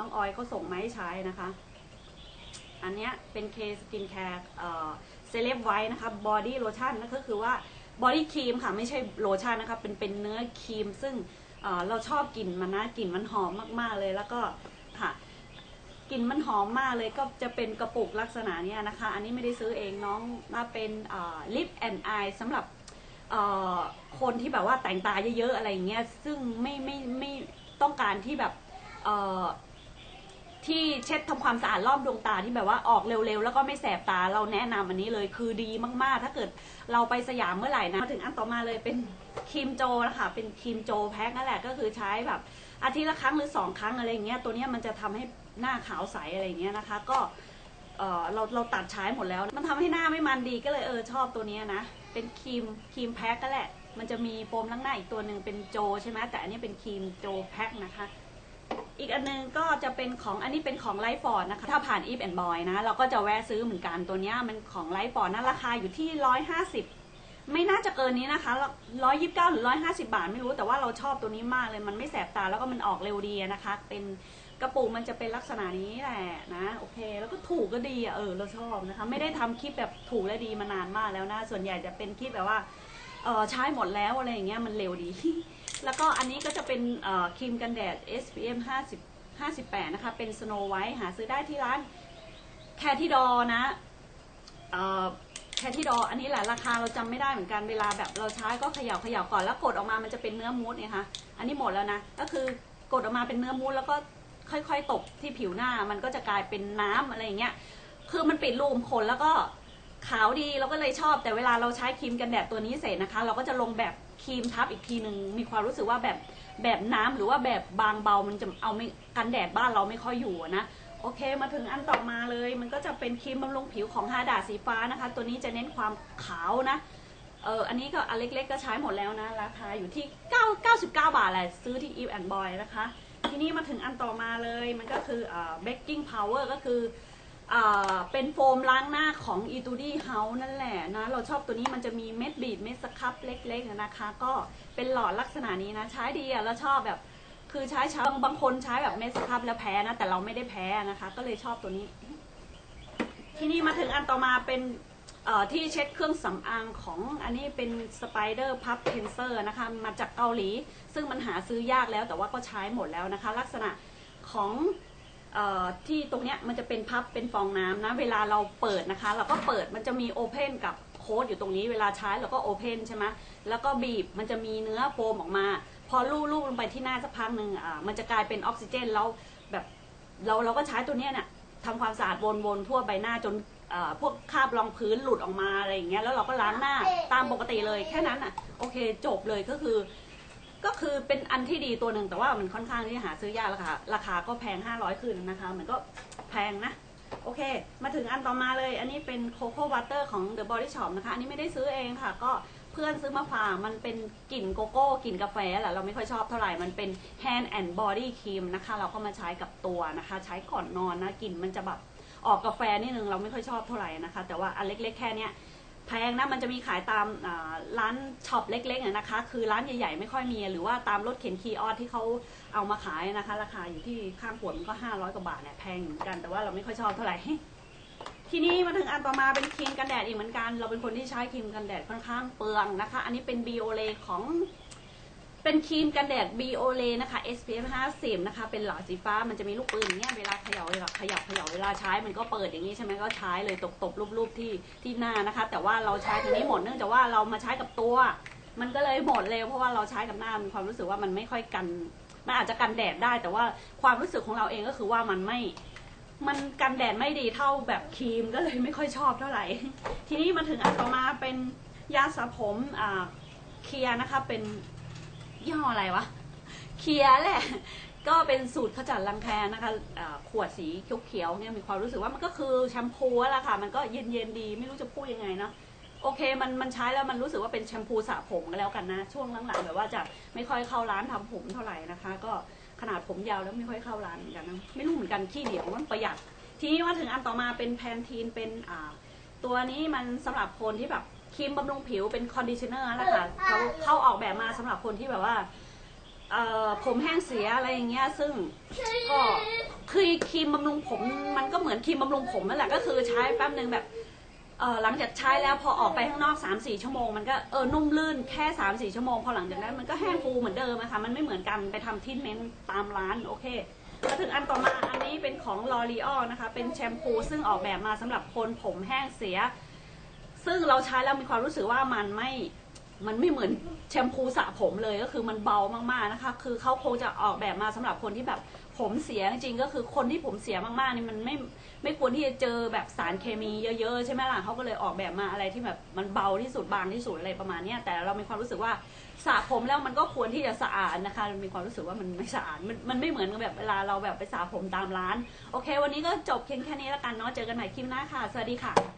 น้องออยเขาส่งมาให้ใช้นะคะ อันเนี้ยเป็นเคสกินแคร์เซเลบไว้นะคะบอดี้โลชั่นนั่นก็คือว่าบอดี้ครีมค่ะไม่ใช่โลชั่นนะคะเป็นเป็นเนื้อครีม ซึ่งเอ่อเราชอบกลิ่นมันนะกลิ่นมันหอมมากๆเลยแล้วก็ค่ะกลิ่นมันหอมมากเลยก็จะเป็นกระปุกลักษณะเนี้ยนะคะ อันนี้ไม่ได้ซื้อเองน้องมาเป็นลิปแอนด์ไอสำหรับเอ่อคนที่แบบว่าแต่งตาเยอะๆอะไรอย่างเงี้ยซึ่งไม่ไม่ไม่ต้องการที่แบบเอ่อ ที่เช็ดทำความสะอาดรอบดวงตาที่แบบว่าออกเร็วๆ แล้วก็ไม่แสบตาเราแนะนำอันนี้เลยคือดีมากๆ ถ้าเกิดเราไปสยามเมื่อไหร่นะมาถึงอันต่อมาเลยเป็นครีมโจนะคะเป็นครีมโจแพ็คนั่นแหละก็คือใช้แบบอาทิตย์ละครั้งหรือสองครั้งอะไรอย่างเงี้ยตัวเนี้ยมันจะทำให้หน้าขาวใสอะไรอย่างเงี้ยนะคะ ก็เออเราเราตัดใช้หมดแล้ว มันทำให้หน้าไม่มันดีก็เลยเออชอบตัวเนี้ยนะเป็นครีมครีมแพ็คก็แหละ มันจะมีโฟมล้างหน้าอีกตัวหนึ่งเป็นโจใช่ไหมแต่อันนี้เป็นครีมโจแพ็คนะคะ อีกอันหนึงก็จะเป็นของอันนี้เป็นของไลฟ์ฟอร์ดนะคะ ถ้าผ่านอีฟแอนด์บอยนะ เราก็จะแวะซื้อเหมือนกันตัวเนี้ยมันของไลฟ์ฟอร์ดนะราคาอยู่ที่ร้อยห้าสิบไม่น่าจะเกินนี้นะคะร้อยยิบเก้าหรือร้อยห้าสิบาทไม่รู้ แต่ว่าเราชอบตัวนี้มากเลย มันไม่แสบตาแล้วก็มันออกเร็วดีนะคะ เป็นกระปุกมันจะเป็นลักษณะนี้แหละนะ โอเค แล้วก็ถูกก็ดีอะเออเราชอบนะคะ ไม่ได้ทำคลิปแบบถูกและดีมานานมากแล้วนะ ส่วนใหญ่จะเป็นคลิปแบบว่าเออใช้หมดแล้วอะไรอย่างเงี้ยมันเร็วดี แล้วก็อันนี้ก็จะเป็นครีมกันแดด SPF 50 58 นะคะ เป็น Snow White หาซื้อได้ที่ร้านแคที่ดอนะแคที่ดออันนี้แหละราคาเราจำไม่ได้เหมือนกันเวลาแบบเราใช้ก็เขย่าเขย่าก่อนแล้วกดออกมามันจะเป็นเนื้อมูสเนี่ยค่ะอันนี้หมดแล้วนะก็คือกดออกมาเป็นเนื้อมูสแล้วก็ค่อยๆตบที่ผิวหน้ามันก็จะกลายเป็นน้ำอะไรอย่างเงี้ยคือมันปิดรูมขนแล้วก็ ขาวดีเราก็เลยชอบแต่เวลาเราใช้ครีมกันแดดตัวนี้เสร็จนะคะ เราก็จะลงแบบครีมทับอีกทีหนึ่งมีความรู้สึกว่าแบบแบบน้ำหรือว่าแบบบางเบามันจะเอาไม่กันแดดบ้านเราไม่ค่อยอยู่นะโอเคมาถึงอันต่อมาเลย มันก็จะเป็นครีมบำรุงผิวของฮาดาสีฟ้านะคะ ตัวนี้จะเน้นความขาวนะเอออันนี้ก็อันเล็กๆก็ใช้หมดแล้วนะราคาอยู่ที่ 9 99 บาทแหละซื้อที่ Eve and Boy นะคะ ทีนี้มาถึงอันต่อมาเลยมันก็คืออ่า baking powder ก็คือ เป็นโฟมล้างหน้าของ e t u d i House นั่นแหละนะ เราชอบตัวนี้มันจะมีเม็ดบีบเม็ดสครับเล็กๆนะคะ ก็เป็นหลอดลักษณะนี้นะ ใช้ดีอะแล้วชอบแบบคือใช้เช้าบางบางคนใช้แบบเม็ดสครับแล้วแพ้นะ แต่เราไม่ได้แพ้นะคะ ก็เลยชอบตัวนี้ ทีนี้มาถึงอันต่อมาเป็นที่เช็ดเครื่องสำอางของอันนี้เป็นสไปเดอร์พับเพนเซอร์นะคะ มาจากเกาหลี ซึ่งมันหาซื้อยากแล้วแต่ว่าก็ใช้หมดแล้วนะคะ ลักษณะของ ที่ตรงเนี้ยมันจะเป็นพับเป็นฟองน้ำนะ เวลาเราเปิดนะคะ เราก็เปิดมันจะมีโอเพนกับโค้ดอยู่ตรงนี้ เวลาใช้เราก็โอเพนใช่ไหมแล้วก็บีบมันจะมีเนื้อโฟมออกมา พอลูบๆลงไปที่หน้าสักพักหนึ่งอ่ามันจะกลายเป็นออกซิเจนแล้วแบบเราเราก็ใช้ตัวเนี้ยเนี่ยทำความสะอาดวนๆทั่วใบหน้าจนพวกคราบรองพื้นหลุดออกมาอะไรอย่างเงี้ยแล้วเราก็ล้างหน้าตามปกติเลยแค่นั้นอะโอเคจบเลยก็คือ ก็คือเป็นอันที่ดีตัวหนึ่งแต่ว่ามันค่อนข้างที่หาซื้อยากราคาราคาก็แพง 500 คืนนะคะมันก็แพงนะ โอเค มาถึงอันต่อมาเลย อันนี้เป็นโคโค่บัตเตอร์ของ The Body Shop นะคะ อันนี้ไม่ได้ซื้อเองค่ะ ก็เพื่อนซื้อมาฝากมันเป็นกลิ่นโกโก้กลิ่นกาแฟแหละเราไม่ค่อยชอบเท่าไหร่ มันเป็น Hand and Body Cream นะคะ เราก็มาใช้กับตัวนะคะ ใช้ก่อนนอนนะกลิ่นมันจะแบบออกกาแฟนิดนึงเราไม่ค่อยชอบเท่าไหร่นะคะ แต่ว่าอันเล็ก ๆ แค่เนี้ย แพงนะมันจะมีขายตามร้านช็อปเล็กๆนะคะ คือร้านใหญ่ๆไม่ค่อยมีหรือว่าตามรถเข็นคีย์ออสที่เขาเอามาขายนะคะ ราคาอยู่ที่ข้างขวดมันก็ 500 กว่าบาทเนี่ยแพงเหมือนกันแต่ว่าเราไม่ค่อยชอบเท่าไหร่ทีนี้มาถึงอันต่อมาเป็นครีมกันแดดอีกเหมือนกัน เราเป็นคนที่ใช้ครีมกันแดดค่อนข้างเปลืองนะคะ อันนี้เป็นบีโอเลของ เป็นครีมกันแดด b โอเลนะคะ SPF 50 นะคะ เป็นหลอดสีฟ้า มันจะมีลูกปืนอย่างเงี้ย เวลาเขย่าเวลาเขย่าเขย่าเวลาใช้มันก็เปิดอย่างนี้ใช่ไหมก็ใช้เลยตบตบรูปๆที่ที่หน้านะคะ แต่ว่าเราใช้ตัวนี้หมดเนื่องจากว่าเรามาใช้กับตัว มันก็เลยหมดเร็วเพราะว่าเราใช้กับหน้ามีความรู้สึกว่ามันไม่ค่อยกัน มันอาจจะกันแดดได้ แต่ว่าความรู้สึกของเราเองก็คือว่ามันไม่มันกันแดดไม่ดีเท่าแบบครีมก็เลยไม่ค่อยชอบเท่าไหร่ ทีนี้มาถึงอันต่อมาเป็นยาสระผมอ่าเคลียร์นะคะเป็น ยี่ห้ออะไรวะเคียแหละ ก็เป็นสูตรขจัดรังแคนะคะอ่าขวดสีเขียวๆเนี่ยมีความรู้สึกว่ามันก็คือแชมพูแหละค่ะ มันก็เย็นๆดี ไม่รู้จะพูดยังไงเนาะโอเคมันมันใช้แล้วมันรู้สึกว่าเป็นแชมพูสระผมก็แล้วกันนะ ช่วงหลังๆแบบว่าจะไม่ค่อยเข้าร้านทำผมเท่าไหร่นะคะ ก็ขนาดผมยาวแล้วไม่ค่อยเข้าร้านเหมือนกันนะไม่รู้เหมือนกันขี้เหนียวมันประหยัดทีนี้มาถึงอันต่อมาเป็นแพนทีนเป็นอ่าตัวนี้มันสำหรับคนที่แบบ ครีมบำรุงผิวเป็นคอนดิชเนอร์นั่นแหละค่ะเขาเขาออกแบบมาสำหรับคนที่แบบว่าเอ่อผมแห้งเสียอะไรอย่างเงี้ย ซึ่งก็คือครีมบำรุงผมมันก็เหมือนครีมบำรุงผมนั่นแหละก็คือใช้แป๊บนึงแบบเออหลังจากใช้แล้วพอออกไปข้างนอก 3 4 ชั่วโมงมันก็เออนุ่มลื่นแค่ 3 4 ชั่วโมง พอหลังจากนั้นมันก็แห้งฟูเหมือนเดิมนะคะมันไม่เหมือนกันไปทำทิทเมนต์ตามร้านโอเคมาถึงอันต่อมาอันนี้เป็นของ L'Oreal นะคะ เป็นแชมพูซึ่งออกแบบมาสำหรับคนผมแห้งเสีย ซึ่งเราใช้แล้วมีความรู้สึกว่ามันไม่มันไม่เหมือนแชมพูสระผมเลยก็คือมันเบามากๆนะคะ คือเขาคงจะออกแบบมาสำหรับคนที่แบบผมเสียจริงก็คือคนที่ผมเสียมากๆนี่มันไม่ไม่ควรที่จะเจอแบบสารเคมีเยอะๆใช่ไหมล่ะเขาก็เลยออกแบบมาอะไรที่แบบมันเบาที่สุดบางที่สุดอะไรประมาณนี้แต่เรามีความรู้สึกว่าสระผมแล้วมันก็ควรที่จะสะอาดนะคะ มีความรู้สึกว่ามันไม่สะอาดมันมันไม่เหมือนกับแบบเวลาเราแบบไปสระผมตามร้าน โอเค วันนี้ก็จบเพียงแค่นี้แล้วกันเนาะเจอกันใหม่คลิปหน้าค่ะ สวัสดีค่ะ